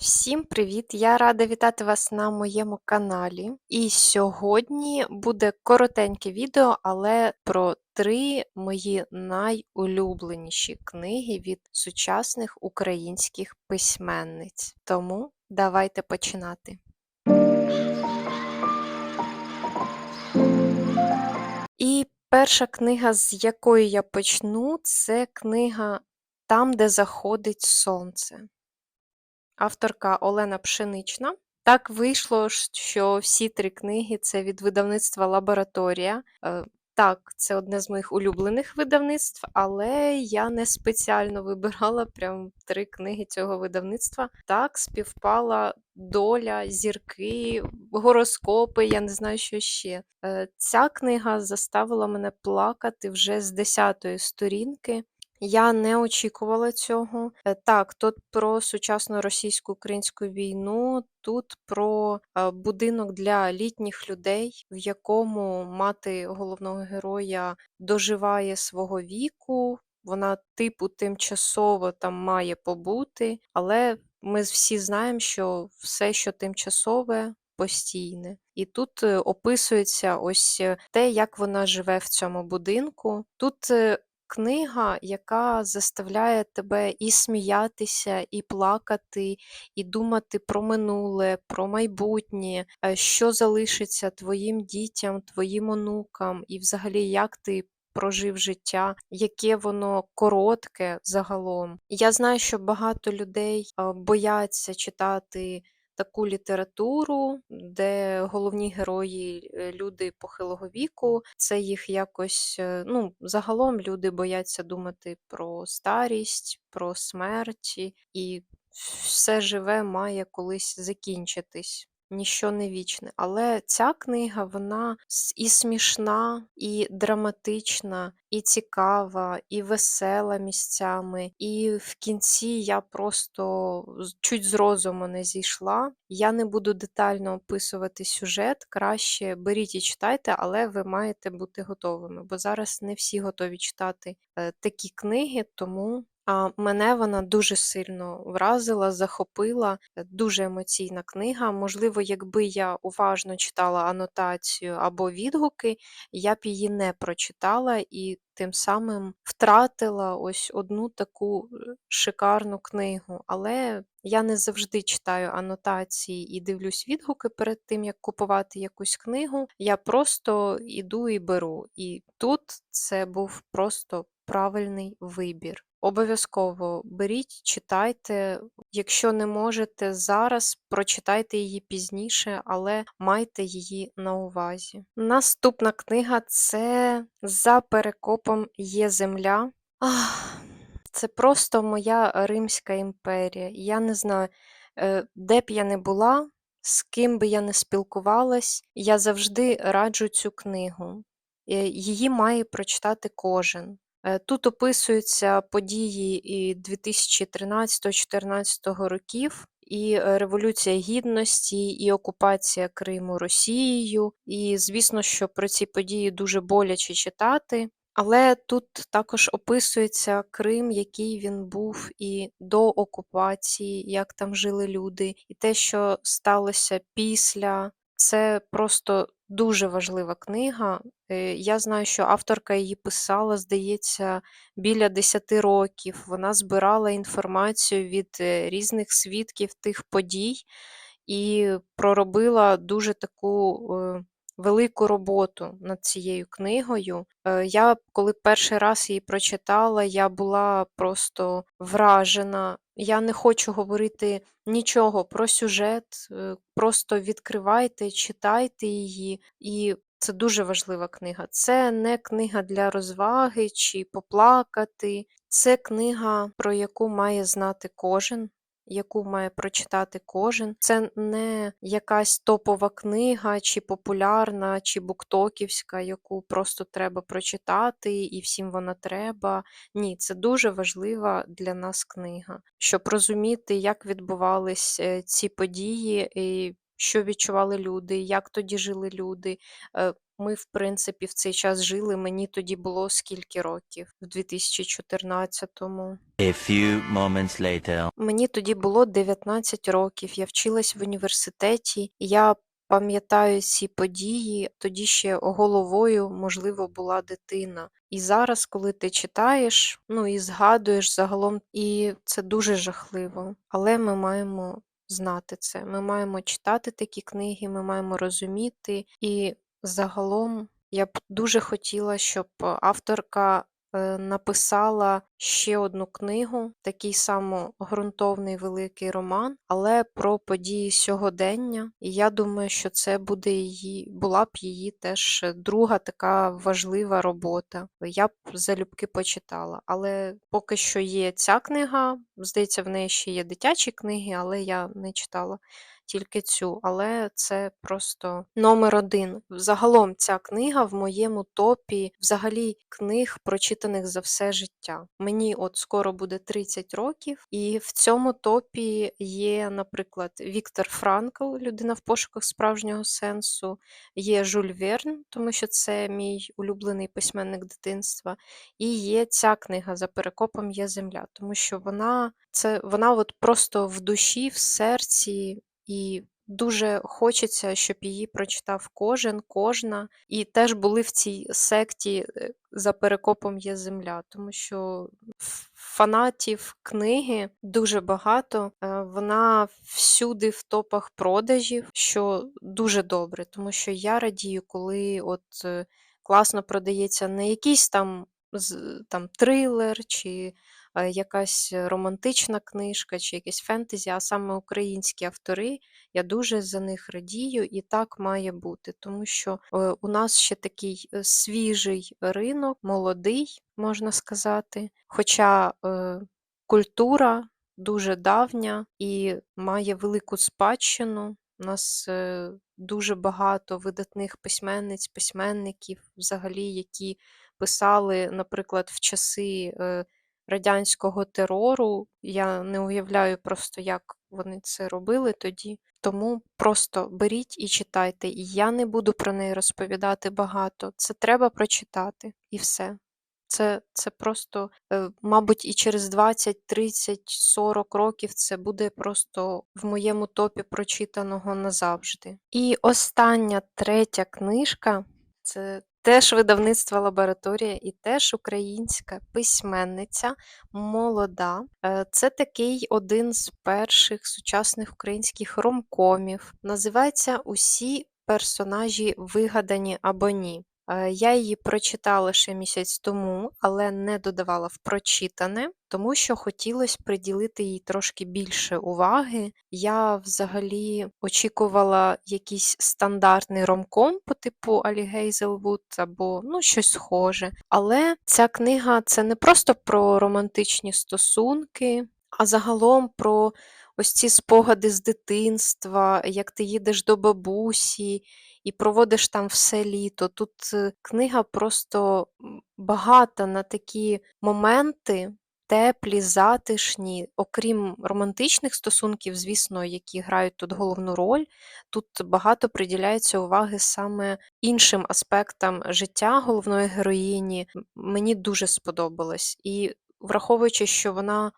Всім привіт! Я рада вітати вас на моєму каналі. І сьогодні буде коротеньке відео, але про три мої найулюбленіші книги від сучасних українських письменниць. Тому давайте починати. І перша книга, з якої я почну, це книга Там, де заходить сонце. Авторка Олена Пшенична. Так вийшло, що всі три книги це від видавництва Лабораторія. Е, так, це одне з моїх улюблених видавництв, але я не спеціально вибирала прям три книги цього видавництва. Так співпала доля, зірки, гороскопи, я не знаю, що ще. Е, ця книга заставила мене плакати вже з 10-ї сторінки. Я не очікувала цього. Е, так, тут про сучасну російсько-українську війну, тут про е, будинок для літніх людей, в якому мати головного героя доживає свого віку. Вона, типу, тимчасово там має побути, але ми всі знаємо, що все, що тимчасове, постійне. І тут е, описується ось те, як вона живе в цьому будинку. Тут книга, яка заставляє тебе і сміятися, і плакати, і думати про минуле, про майбутнє, е, що залишиться твоїм дітям, твоїм онукам, і взагалі як ти. Прожив життя, яке воно коротке загалом. Я знаю, що багато людей е, бояться читати таку літературу, де головні герої е, люди похилого віку. Це їх якось, е, ну, загалом люди бояться думати про старість, про смерть, і все живе має колись закінчитись ніщо не вічне. Але ця книга вона і смішна, і драматична, і цікава, і весела місцями. І в кінці я просто чуть з розуму не зійшла. Я не буду детально описувати сюжет, краще беріть і читайте, але ви маєте бути готовими, бо зараз не всі готові читати е, такі книги, тому Мене вона дуже сильно вразила, захопила, е, дуже емоційна книга. Можливо, якби я уважно читала анотацію або відгуки, я б її не прочитала і тим самим втратила ось одну таку е, шикарну книгу. Але я не завжди читаю анотації і дивлюсь відгуки перед тим, як купувати якусь книгу. Я просто іду і беру. І тут це був просто правильний вибір. Обов'язково беріть, читайте. Якщо не можете зараз, прочитайте її пізніше, але майте її на увазі. Наступна книга це За перекопом є земля. Ах, Це просто моя Римська імперія. Я не знаю, е, де б я не була, з ким би я не спілкувалась, я завжди раджу цю книгу. Е, її має прочитати кожен. Е, тут описуються події і 2013-2014 років, і е, Революція Гідності, і окупація Криму Росією. І, звісно, що про ці події дуже боляче читати. Але тут також описується Крим, який він був і до окупації, як там жили люди, і те, що сталося після. Це просто дуже важлива книга. Е, я знаю, що авторка її писала, здається, біля 10 років. Вона збирала інформацію від е, різних свідків тих подій і проробила дуже таку е, велику роботу над цією книгою. Я, коли перший раз її прочитала, я була просто вражена. Я не хочу говорити нічого про сюжет, просто відкривайте, читайте її, і це дуже важлива книга. Це не книга для розваги чи поплакати. Це книга, про яку має знати кожен, яку має прочитати кожен. Це не якась топова книга, чи популярна, чи буктоківська, яку просто треба прочитати, і всім вона треба. Ні, це дуже важлива для нас книга, щоб розуміти, як відбувались е, ці події. і що відчували люди, як тоді жили люди. Ми, в принципі, в цей час жили. Мені тоді було скільки років? В 2014-му. A few moments later. Мені тоді було 19 років. Я вчилась в університеті. Я пам'ятаю ці події. Тоді ще головою, можливо, була дитина. І зараз, коли ти читаєш, ну і згадуєш загалом, і це дуже жахливо. Але ми маємо знати це. Ми маємо читати такі книги, ми маємо розуміти. І загалом я б дуже хотіла, щоб авторка е, написала ще одну книгу, такий само ґрунтовний великий роман, але про події сьогодення. І я думаю, що це буде її, була б її теж друга така важлива робота. Я б залюбки почитала. Але поки що є ця книга, здається, в неї ще є дитячі книги, але я не читала тільки цю, але це просто номер один. Загалом ця книга в моєму топі взагалі книг, прочитаних за все життя. Мені от скоро буде 30 років, і в цьому топі є, наприклад, Віктор Франкл, людина в пошуках справжнього сенсу, є Жюль Верн, тому що це мій улюблений письменник дитинства. І є ця книга за перекопом є земля, тому що вона це вона от просто в душі, в серці, і дуже хочеться, щоб її прочитав кожен, кожна, і теж були в цій секті е, за перекопом є земля, тому що фанатів книги дуже багато. е, Вона всюди в топах продажів, що дуже добре, тому що я радію, коли от е, класно продається не якийсь там там трилер чи якась романтична книжка, чи якесь фентезі, а саме українські автори. Я дуже за них радію, і так має бути, тому що е, у нас ще такий е, свіжий ринок, молодий, можна сказати. Хоча е, культура дуже давня і має велику спадщину. У нас е, дуже багато видатних письменниць, письменників, взагалі, які писали, наприклад, в часи е, радянського терору. Я не уявляю просто, як вони це робили тоді. Тому просто беріть і читайте. І я не буду про неї розповідати багато. Це треба прочитати і все. Це, це просто, е, мабуть, і через 20, 30, 40 років це буде просто в моєму топі прочитаного назавжди. І остання третя книжка це теж видавництва лабораторія і теж українська письменниця, молода. Е, Це такий один з перших сучасних українських ромкомів. Називається Усі персонажі вигадані або ні. Е, Я її прочитала ще місяць тому, але не додавала в прочитане, тому що хотілося приділити їй трошки більше уваги. Я взагалі очікувала якийсь стандартний ромком по типу Алі Гейзелвуд або ну, щось схоже. Але ця книга це не просто про романтичні стосунки, а загалом про ось ці спогади з дитинства, як ти їдеш до бабусі і проводиш там все літо. Тут е, книга просто багата на такі моменти. Теплі, затишні, окрім романтичних стосунків, звісно, які грають тут головну роль, тут багато приділяється уваги саме іншим аспектам життя головної героїні. Мені дуже сподобалось. І враховуючи, що вона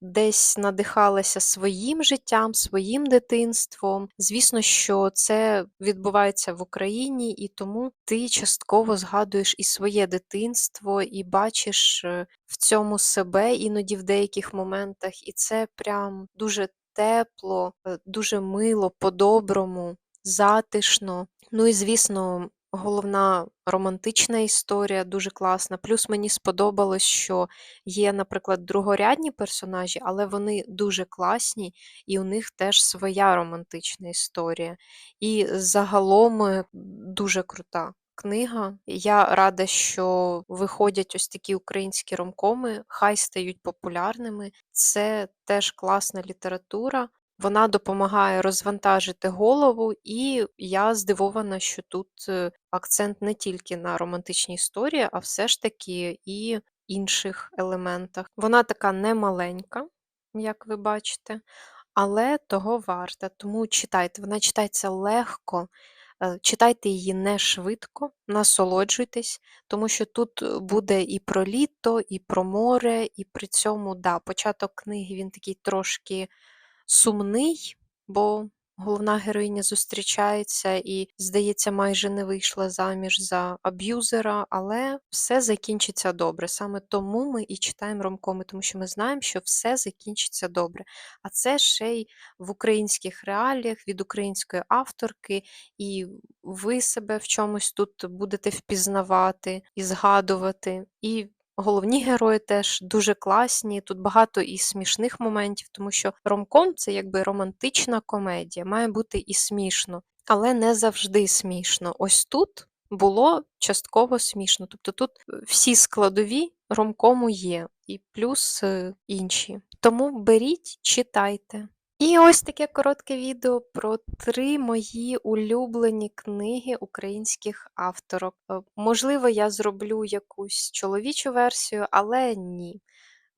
десь надихалася своїм життям, своїм дитинством. Звісно, що це відбувається в Україні, і тому ти частково згадуєш і своє дитинство, і бачиш е, в цьому себе іноді в деяких моментах, і це прям дуже тепло, е, дуже мило, по-доброму, затишно. Ну і звісно. Головна романтична історія дуже класна. Плюс мені сподобалось, що Є, наприклад, другорядні персонажі, але вони дуже класні, і у них теж своя романтична історія. І загалом е, дуже крута книга. Я рада, що виходять ось такі українські ромкоми, хай стають популярними. Це теж класна література. Вона допомагає розвантажити голову, і я здивована, що тут е, акцент не тільки на романтичній історії, а все ж таки і інших елементах. Вона така немаленька, як ви бачите, але того варта. Тому читайте. Вона читається легко, Е, Читайте її не швидко, насолоджуйтесь, тому що тут е, буде і про літо, і про море, і при цьому, да, початок книги він такий трошки сумний, бо головна героїня зустрічається і, здається, майже не вийшла заміж за аб'юзера, але все закінчиться добре. Саме тому ми і читаємо ромкоми, тому що ми знаємо, що все закінчиться добре. А це ще й в українських реаліях від української авторки, і ви себе в чомусь тут будете впізнавати і згадувати. І Головні герої теж дуже класні. Тут багато і смішних моментів, тому що ромком це якби романтична комедія, має бути і смішно, але не завжди смішно. Ось тут було частково смішно. Тобто тут е, всі складові ромкому є, і плюс е, інші. Тому беріть, читайте. І ось таке коротке відео про три мої улюблені книги українських авторок. Е, Можливо, я зроблю якусь чоловічу версію, але ні.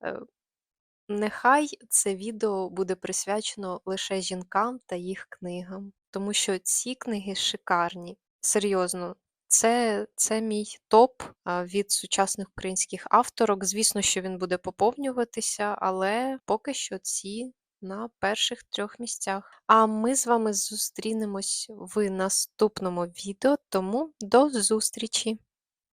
Е, Нехай це відео буде присвячено лише жінкам та їх книгам, тому що ці книги шикарні. Серйозно, це, це мій топ від сучасних українських авторок. Звісно, що він буде поповнюватися, але поки що ці на перших трьох місцях. А ми з вами зустрінемось в наступному відео, тому до зустрічі!